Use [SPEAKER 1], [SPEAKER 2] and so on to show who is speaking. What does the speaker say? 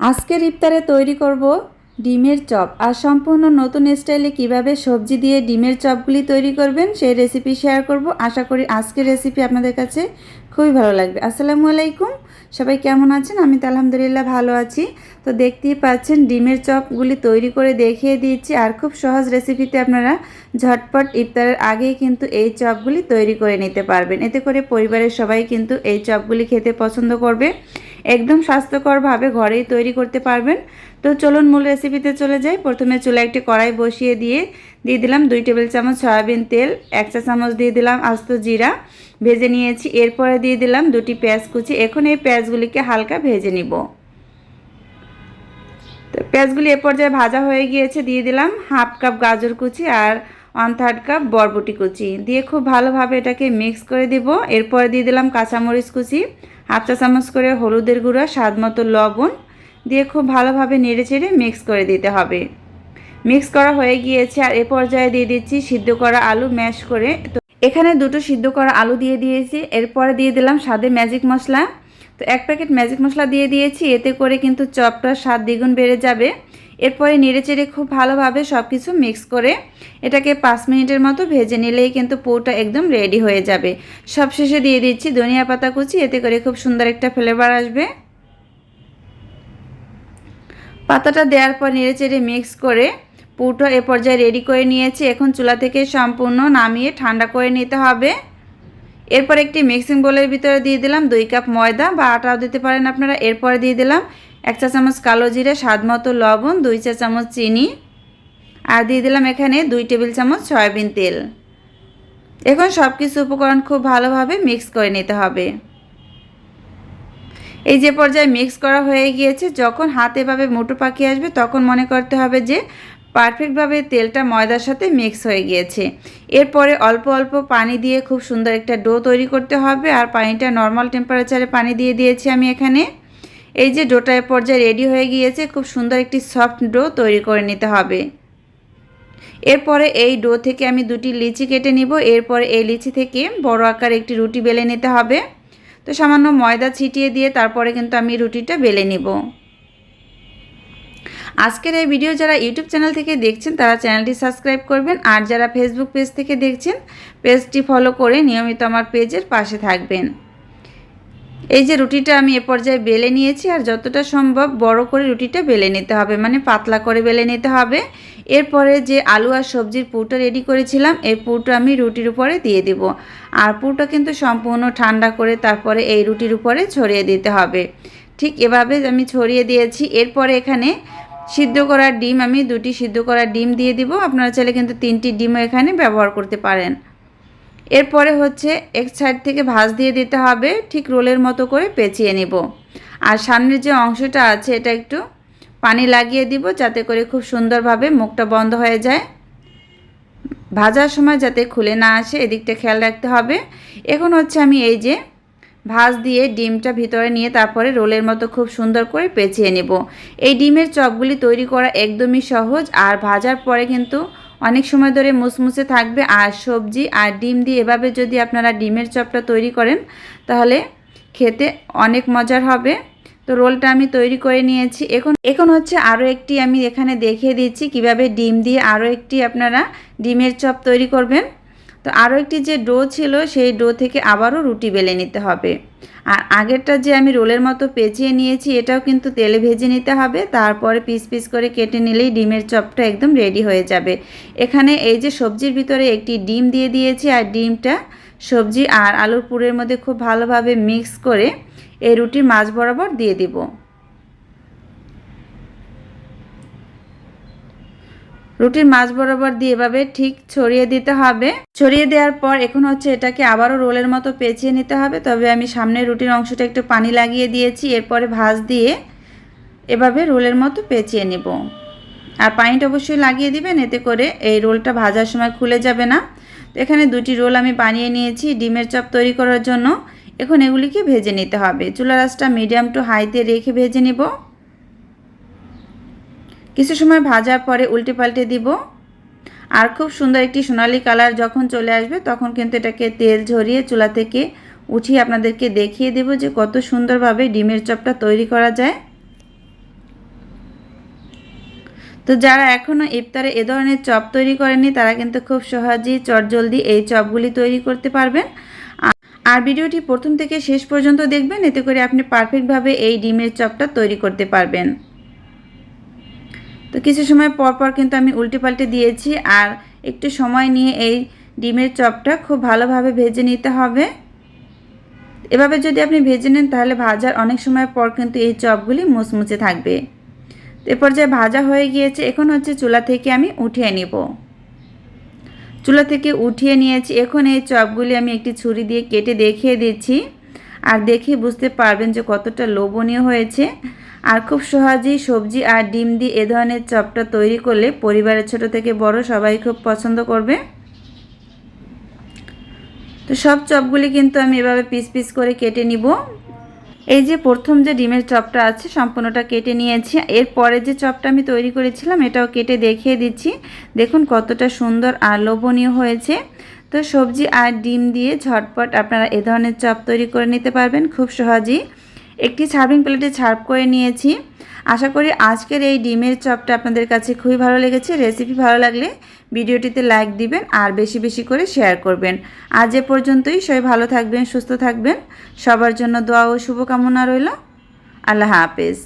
[SPEAKER 1] আজকের ইফতারে তৈরি করব ডিমের চপ। আর সম্পূর্ণ নতুন স্টাইলে কীভাবে সবজি দিয়ে ডিমের চপগুলি তৈরি করবেন, সেই রেসিপি শেয়ার করব। আশা করি আজকের রেসিপি আপনাদের কাছে খুবই ভালো লাগবে। আসসালামু আলাইকুম। সবাই কেমন আছেন? আমি তো আলহামদুলিল্লাহ ভালো আছি। তো দেখতেই পাচ্ছেন ডিমের চপগুলি তৈরি করে দেখিয়ে দিয়েছি। আর খুব সহজ রেসিপিতে আপনারা ঝটপট ইফতারের আগেই কিন্তু এই চপগুলি তৈরি করে নিতে পারবেন। এতে করে পরিবারের সবাই কিন্তু এই চপগুলি খেতে পছন্দ করবে। একদম স্বাস্থ্যকরভাবে ঘরেই তৈরি করতে পারবেন। তো চলুন মূল রেসিপিতে চলে যাই। প্রথমে চুলা একটি কড়াই বসিয়ে দিয়ে দিয়ে দিলাম দুই টেবিল চামচ সয়াবিন তেল, এক চা চামচ দিয়ে দিলাম আস্ত জিরা। ভেজে নিয়েছি, এরপরে দিয়ে দিলাম দুটি পেঁয়াজ কুচি। এখন এই পেঁয়াজগুলিকে হালকা ভেজে নিব। তো পেঁয়াজগুলি এ পর্যায়ে ভাজা হয়ে গিয়েছে, দিয়ে দিলাম হাফ কাপ গাজর কুচি আর ওয়ান থার্ড কাপ বরবটি কুচি। দিয়ে খুব ভালোভাবে এটাকে মিক্স করে দিব। এরপরে দিয়ে দিলাম কাঁচামরিচ কুচি। হাফ চা চামচ করে হলুদের গুঁড়া, স্বাদ মতো লবণ দিয়ে খুব ভালোভাবে নেড়ে চেড়ে মিক্স করে দিতে হবে। মিক্স করা হয়ে গিয়েছে আর এ পর্যায়ে দিয়ে দিচ্ছি সিদ্ধ করা আলু ম্যাশ করে। তো এখানে দুটো সিদ্ধ করা আলু দিয়ে দিয়েছি। এরপরে দিয়ে দিলাম স্বাদে ম্যাজিক মশলা। তো এক প্যাকেট ম্যাজিক মশলা দিয়ে দিয়েছি। এতে করে কিন্তু চপটার স্বাদ দ্বিগুণ বেড়ে যাবে। এরপরে নেড়ে চেড়ে খুব ভালোভাবে সব কিছু মিক্স করে এটাকে পাঁচ মিনিটের মতো ভেজে নিলেই কিন্তু পোটা একদম রেডি হয়ে যাবে। সব শেষে দিয়ে দিচ্ছি ধনিয়া পাতা কুচি, এতে করে খুব সুন্দর একটা ফ্লেভার আসবে। পাতাটা দেওয়ার পর নেড়ে চেড়ে মিক্স করে পুটো এ পর্যায়ে রেডি করে নিয়েছি। এখন চুলা থেকে সম্পূর্ণ নামিয়ে ঠান্ডা করে নিতে হবে। এরপর একটি মিক্সিং বোলের ভিতরে দিয়ে দিলাম দুই কাপ ময়দা বা আটাও দিতে পারেন আপনারা। এরপরে দিয়ে দিলাম এক চা চামচ কালো জিরে, স্বাদ মতো লবণ, দুই চা চামচ চিনি আর দিয়ে দিলাম এখানে দুই টেবিল চামচ সয়াবিন তেল। এখন সব কিছু উপকরণ খুব ভালোভাবে মিক্স করে নিতে হবে। এই যে পর্যায়ে মিক্স করা হয়ে গিয়েছে, যখন হাত এভাবে মুঠো পাকিয়ে আসবে, তখন মনে করতে হবে যে পারফেক্টভাবে তেলটা ময়দার সাথে মিক্স হয়ে গিয়েছে। এরপরে অল্প অল্প পানি দিয়ে খুব সুন্দর একটা ডো তৈরি করতে হবে। আর পানিটা নর্মাল টেম্পারেচারে পানি দিয়ে দিয়েছি আমি এখানে। এই যে ডোটা এ পর্যায়ে রেডি হয়ে গিয়েছে, খুব সুন্দর একটি সফট ডো তৈরি করে নিতে হবে। এরপরে এই ডো থেকে আমি দুটি লিচি কেটে নিব। এরপরে এই লিচি থেকে বড় আকার একটি রুটি বেলে নিতে হবে। তো সামান্য ময়দা ছিটিয়ে দিয়ে তারপরে কিন্তু আমি রুটিটা বেলে নিব। আজকের এই ভিডিও যারা ইউটিউব চ্যানেল থেকে দেখছেন, তারা চ্যানেলটি সাবস্ক্রাইব করবেন। আর যারা ফেসবুক পেজ থেকে দেখছেন, পেজটি ফলো করে নিয়মিত আমার পেজের পাশে থাকবেন। এই যে রুটিটা আমি এ পর্যায়ে বেলে নিয়েছি, আর যতটা সম্ভব বড় করে রুটিটা বেলে নিতে হবে মানে পাতলা করে বেলে নিতে হবে। এরপরে যে আলু আর সবজির পুরটা রেডি করেছিলাম, এই পুরটা আমি রুটির উপরে দিয়ে দিব। আর পুরটা কিন্তু সম্পূর্ণ ঠান্ডা করে তারপরে এই রুটির উপরে ছড়িয়ে দিতে হবে। ঠিক এভাবে আমি ছড়িয়ে দিয়েছি। এরপরে এখানে সিদ্ধ করা ডিম, আমি দুটি সিদ্ধ করা ডিম দিয়ে দিব। আপনারা চাইলে কিন্তু তিনটি ডিমও এখানে ব্যবহার করতে পারেন। এরপরে হচ্ছে এক সাইড থেকে ভাঁজ দিয়ে দিতে হবে, ঠিক রোলের মতো করে পেঁচিয়ে নেব। আর সামনের যে অংশটা আছে, এটা একটু পানি লাগিয়ে দিব যাতে করে খুব সুন্দরভাবে মুখটা বন্ধ হয়ে যায়। ভাজার সময় যাতে খুলে না আসে, এদিকটা খেয়াল রাখতে হবে। এখন হচ্ছে আমি এই যে ভাজ দিয়ে ডিমটা ভিতরে নিয়ে তারপরে রোলের মতো খুব সুন্দর করে পেঁচিয়ে নেব। এই ডিমের চপগুলি তৈরি করা একদমই সহজ, আর ভাজার পরে কিন্তু অনেক সময় ধরে মুসমুসে থাকবে আর সবজি আর ডিম দিয়ে এভাবে যদি আপনারা ডিমের চপটা তৈরি করেন, তাহলে খেতে অনেক মজার হবে। তো রোলটা আমি তৈরি করে নিয়েছি। এখন এখন হচ্ছে আরও একটি আমি এখানে দেখিয়ে দিচ্ছি কীভাবে ডিম দিয়ে আরও একটি আপনারা ডিমের চপ তৈরি করবেন। তো আরও একটি যে ডো ছিল, সেই ডো থেকে আবারও রুটি বেলে নিতে হবে। আর আগেরটা যে আমি রোলের মতো পেঁচিয়ে নিয়েছি, এটাও কিন্তু তেলে ভেজে নিতে হবে। তারপরে পিস পিস করে কেটে নিলেই ডিমের চপটা একদম রেডি হয়ে যাবে। এখানে এই যে সবজির ভিতরে একটি ডিম দিয়ে দিয়েছি, আর ডিমটা সবজি আর আলুর পুরের মধ্যে খুব ভালোভাবে মিক্স করে এই রুটির মাছ বরাবর দিয়ে দিব। রুটির মাছ বরাবর দিয়ে এভাবে ঠিক ছড়িয়ে দিতে হবে। ছড়িয়ে দেওয়ার পর এখন হচ্ছে এটাকে আবারও রোলের মতো পেঁচিয়ে নিতে হবে। তবে আমি সামনের রুটির অংশটা একটু পানি লাগিয়ে দিয়েছি। এরপরে ভাজ দিয়ে এভাবে রোলের মতো পেঁচিয়ে নেব। আর পানিটা অবশ্যই লাগিয়ে দিবেন। এতে করে এই রোলটা ভাজার সময় খুলে যাবে না। তো এখানে দুটি রোল আমি বানিয়ে নিয়েছি ডিমের চপ তৈরি করার জন্য। এখন এগুলিকে ভেজে নিতে হবে। চুলা রাসটা মিডিয়াম টু হাইতে রেখে ভেজে নেব। কিছু সময় ভাজার পরে উল্টে পাল্টে দিব। আর খুব সুন্দর একটি সোনালি কালার যখন চলে আসবে, তখন কিন্তু এটাকে তেল ঝরিয়ে চুলা থেকে উঠিয়ে আপনাদেরকে দেখিয়ে দেব যে কত সুন্দরভাবে ডিমের চপটা তৈরি করা যায়। তো যারা এখনও ইফতারে এ ধরনের চপ তৈরি করেনি তারা কিন্তু খুব সহজেই চটজলদি এই চপগুলি তৈরি করতে পারবেন। আর ভিডিওটি প্রথম থেকে শেষ পর্যন্ত দেখবেন, এতে করে আপনি পারফেক্টভাবে এই ডিমের চপটা তৈরি করতে পারবেন। তো কিছু সময় পর পর কিন্তু আমি উল্টে পাল্টে দিয়েছি আর একটু সময় নিয়ে এই ডিমের চপটা খুব ভালোভাবে ভেজে নিতে হবে। এভাবে যদি আপনি ভেজে নেন তাহলে ভাজার অনেক সময় পর কিন্তু এই চপগুলি মুচমুচে থাকবে। এরপর যে ভাজা হয়ে গিয়েছে, এখন হচ্ছে চুলা থেকে আমি উঠিয়ে নিব। চুলা থেকে উঠিয়ে নিয়েছি, এখন এই চপগুলি আমি একটি ছুরি দিয়ে কেটে দেখিয়ে দিচ্ছি। আর দেখে বুঝতে পারবেন যে কতটা লোভনীয় হয়েছে। আর খুব সহজেই সবজি আর ডিম দিয়ে এ ধরনের চপটা তৈরি করলে পরিবারের ছোট থেকে বড় সবাই খুব পছন্দ করবে। তো সব চপগুলি কিন্তু আমি এভাবে পিস পিস করে কেটে নিব। এই যে প্রথম যে ডিমের চপটা আছে সম্পূর্ণটা কেটে নিয়েছি। এরপরে যে চপটা আমি তৈরি করেছিলাম এটাও কেটে দেখিয়ে দিচ্ছি। দেখুন কতটা সুন্দর আর লোভনীয় হয়েছে। তো সবজি আর ডিম দিয়ে ঝটপট আপনারা এ ধরনের চপ তৈরি করে নিতে পারবেন খুব সহজেই। একটি সার্ভিং প্লেটে সার্ভ করে নিয়েছি। আশা করি আজকের এই ডিমের চপটা আপনাদের কাছে খুবই ভালো লেগেছে। রেসিপি ভালো লাগলে ভিডিওটিতে লাইক দিবেন আর বেশি বেশি করে শেয়ার করবেন। আজ এ পর্যন্তই। সবাই ভালো থাকবেন, সুস্থ থাকবেন। সবার জন্য দোয়া ও শুভকামনা রইল। আল্লাহ হাফেজ।